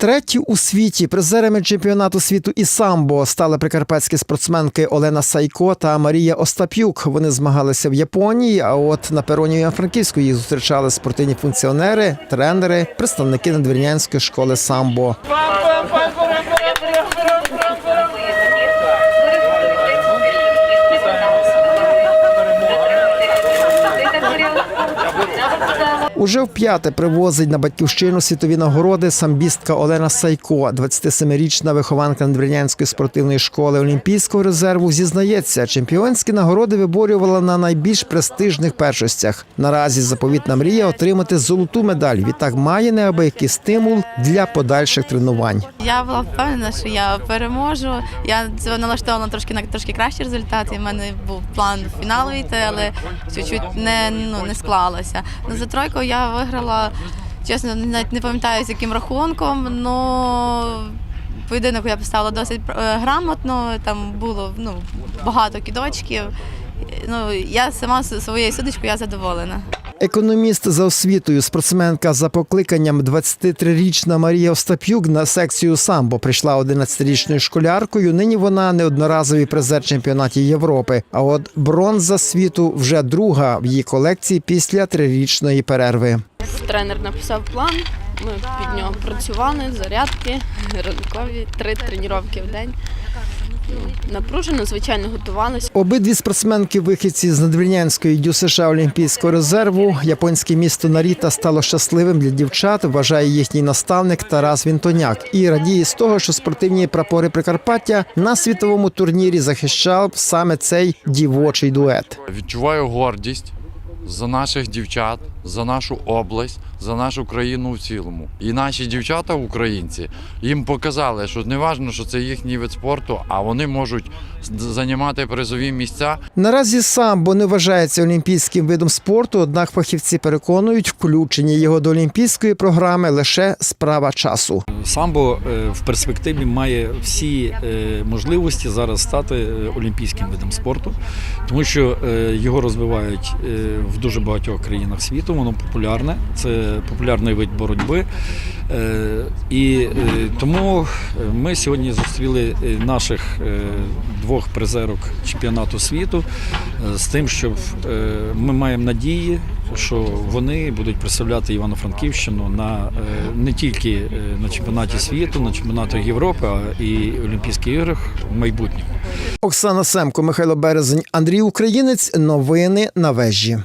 Треті у світі призерами чемпіонату світу і самбо стали прикарпатські спортсменки Олена Сайко та Марія Остап'юк. Вони змагалися в Японії. А от на пероні Франківську їх зустрічали спортивні функціонери, тренери, представники надвірнянської школи самбо. Уже вп'яте привозить на батьківщину світові нагороди самбістка Олена Сайко, 27-річна вихованка Надвірнянської спортивної школи Олімпійського резерву. Зізнається, чемпіонські нагороди виборювала на найбільш престижних першостях. Наразі заповітна мрія отримати золоту медаль. Відтак має неабиякий стимул для подальших тренувань. Я була впевнена, що я переможу. Я налаштована трошки на трошки кращий результат. І в мене був план в фінал вийти, але чуть-чуть не, ну, не склалося. Ну, за тройку я виграла, чесно, навіть не пам'ятаю з яким рахунком, але поєдинок я поставила досить е, грамотно, там було ну, багато кідочків. Ну, я сама своєю судочкою я задоволена. Економіст за освітою, спортсменка за покликанням 23-річна Марія Остап'юк на секцію самбо прийшла 11-річною школяркою. Нині вона неодноразовий призер чемпіонатів Європи. А от бронза світу вже друга в її колекції після трирічної перерви. Тренер написав план. Ми під нього працювали, зарядки, ранкові, три тренування в день. Напружено, звичайно, готувалися. Обидві спортсменки вихідці з надвірнянської дю США Олімпійського резерву. Японське місто Наріта стало щасливим для дівчат. Вважає їхній наставник Тарас Вінтоняк і радіє з того, що спортивні прапори Прикарпаття на світовому турнірі захищав саме цей дівочий дует. Відчуваю гордість за наших дівчат, за нашу область, за нашу країну в цілому. І наші дівчата, українці, їм показали, що не важливо, що це їхній вид спорту, а вони можуть займати призові місця Наразі самбо не вважається олімпійським видом спорту, однак фахівці переконують, включення його до олімпійської програми лише справа часу. Самбо е, в перспективі має всі е, можливості зараз стати е, олімпійським видом спорту, тому що його розвивають в дуже багатьох країнах світу. Воно популярне, це популярний вид боротьби. Е, І е, тому ми сьогодні зустріли е, наших е, двох призерок чемпіонату світу е, з тим, що е, ми маємо надії, що вони будуть представляти Івано-Франківщину на е, не тільки е, на чемпіонаті світу, на чемпіонаті Європи, а і Олімпійських іграх в майбутньому. Оксана Семко, Михайло Березень, Андрій Українець. Новини на вежі.